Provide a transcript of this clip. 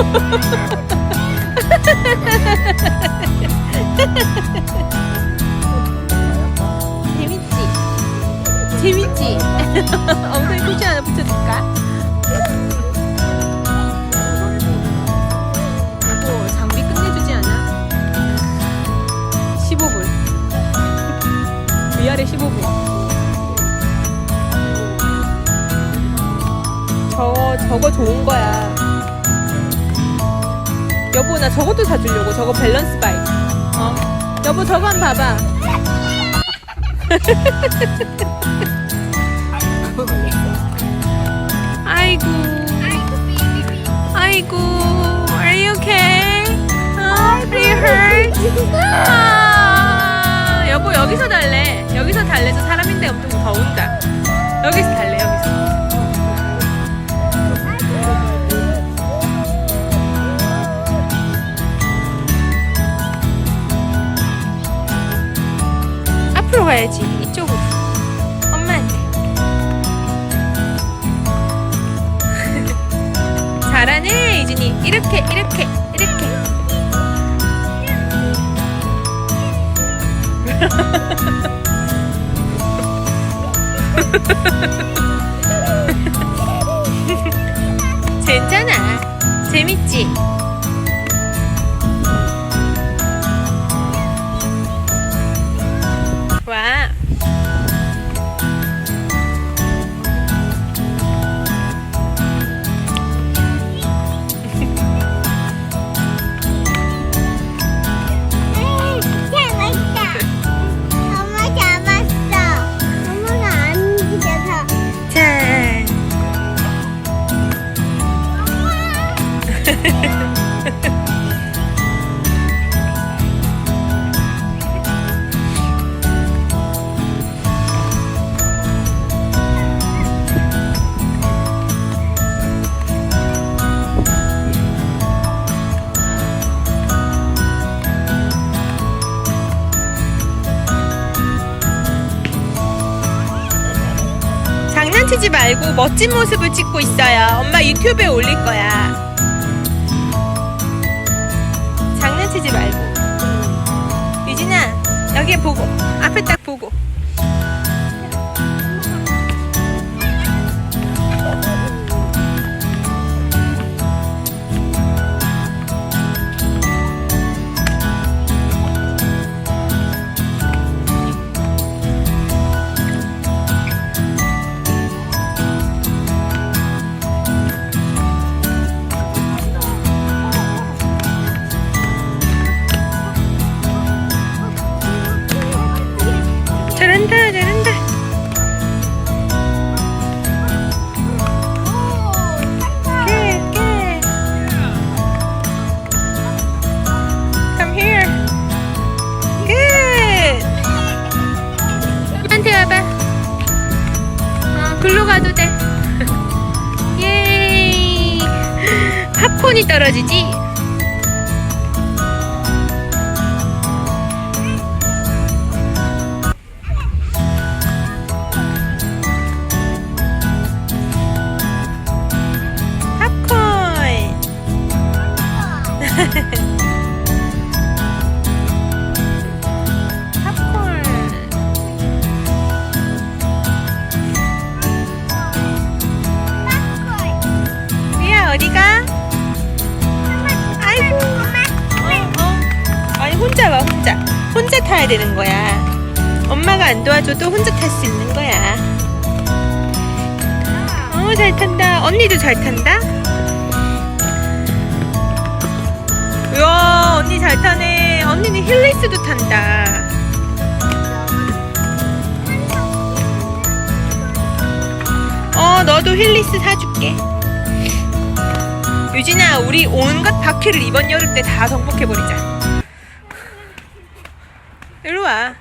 재밌지? 재밌지? 엉덩이 쿠션 하나 붙여줄까? 이거 장비 끝내주지 않아? 15불 위아래 15불 저거 저거 좋은 거야 여보 나 저것도 사주려고. 저거 밸런스 바이크 어? 여보 저거 한번 봐봐. 아이고. 아이고 Are you okay? 어? Are you hurt? 아, 여보 여기서 달래. 여기서 달래 저 사람인데 엄청 더운다. 여기서 달래 가야지. 이쪽으로. 엄마한테 잘하네 이준이. 이렇게 이렇게 이렇게. 괜찮아. 재밌지? 장난치지 말고 멋진 모습을 찍고 있어요. 엄마 유튜브에 올릴 거야. 장난치지 말고. 유진아, 여기 보고. 앞에 딱 보고. 글로 가도 돼. 예이. 팝콘이 떨어지지? 타야 되는 거야. 엄마가 안 도와줘도 혼자 탈 수 있는 거야. 어, 잘 탄다. 언니도 잘 탄다. 우와, 언니 잘 타네. 언니는 힐리스도 탄다. 어, 너도 힐리스 사줄게. 유진아, 우리 온갖 바퀴를 이번 여름 때 다 정복해버리자. 一路啊